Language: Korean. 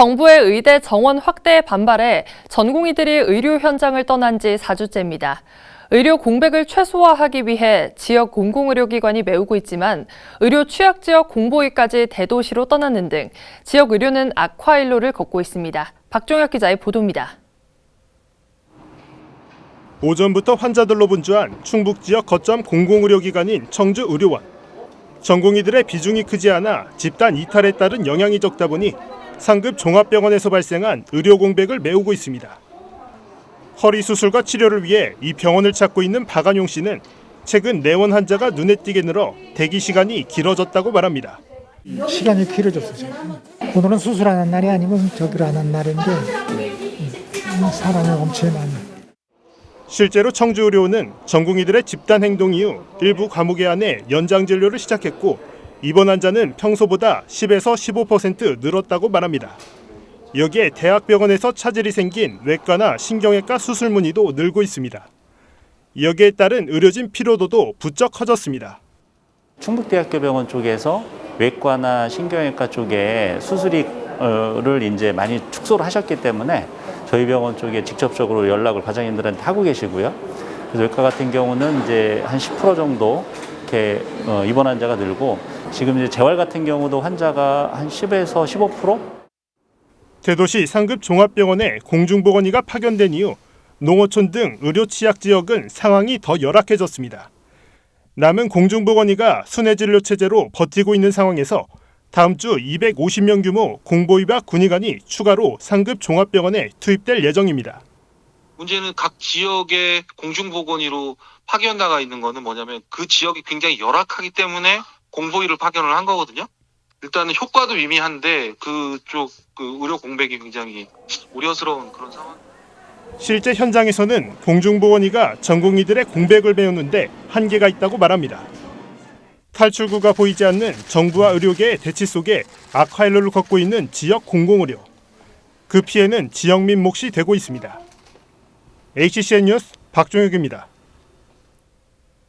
정부의 의대 정원 확대에 반발해 전공의들이 의료 현장을 떠난 지 4주째입니다. 의료 공백을 최소화하기 위해 지역 공공의료기관이 메우고 있지만 의료 취약 지역 공보위까지 대도시로 떠나는 등 지역 의료는 악화일로를 걷고 있습니다. 박종혁 기자의 보도입니다. 오전부터 환자들로 분주한 충북 지역 거점 공공의료기관인 청주의료원. 전공의들의 비중이 크지 않아 집단 이탈에 따른 영향이 적다 보니 상급 종합병원에서 발생한 의료 공백을 메우고 있습니다. 허리 수술과 치료를 위해 이 병원을 찾고 있는 박안용 씨는 최근 내원 환자가 눈에 띄게 늘어 대기 시간이 길어졌다고 말합니다. 시간이 길어졌어요. 오늘은 수술하는 날이 아니면 저기를 하는 날인데 음, 사람이 엄청 많이. 실제로 청주의료원은 전공의들의 집단 행동 이후 일부 과목에 한해 연장 진료를 시작했고 입원 환자는 평소보다 10에서 15% 늘었다고 말합니다. 여기에 대학병원에서 차질이 생긴 외과나 신경외과 수술 문의도 늘고 있습니다. 여기에 따른 의료진 피로도도 부쩍 커졌습니다. 충북대학교병원 쪽에서 외과나 신경외과 쪽에 수술을 이제 많이 축소를 하셨기 때문에 저희 병원 쪽에 직접적으로 연락을 과장님들한테 하고 계시고요. 그래서 외과 같은 경우는 이제 한 10% 정도 이렇게 어, 입원 환자가 늘고 지금 이제 재활 같은 경우도 환자가 한 10에서 15% 대도시 상급 종합병원에 공중보건의가 파견된 이후 농어촌 등 의료 취약 지역은 상황이 더 열악해졌습니다. 남은 공중보건의가 순회 진료 체제로 버티고 있는 상황에서 다음 주 250명 규모 공보의와 군의관이 추가로 상급 종합병원에 투입될 예정입니다. 문제는 각 지역의 공중보건의로 파견 나가 있는 거는 뭐냐면 그 지역이 굉장히 열악하기 때문에 공보의를 파견을 한 거거든요. 일단은 효과도 미미한데 그쪽 그 의료 공백이 굉장히 우려스러운 그런 상황. 실제 현장에서는 공중보건의가 전공의들의 공백을 메우는데 한계가 있다고 말합니다. 탈출구가 보이지 않는 정부와 의료계의 대치 속에 악화일로를 걷고 있는 지역 공공의료. 그 피해는 지역민 몫이 되고 있습니다. HCN 뉴스 박종혁입니다.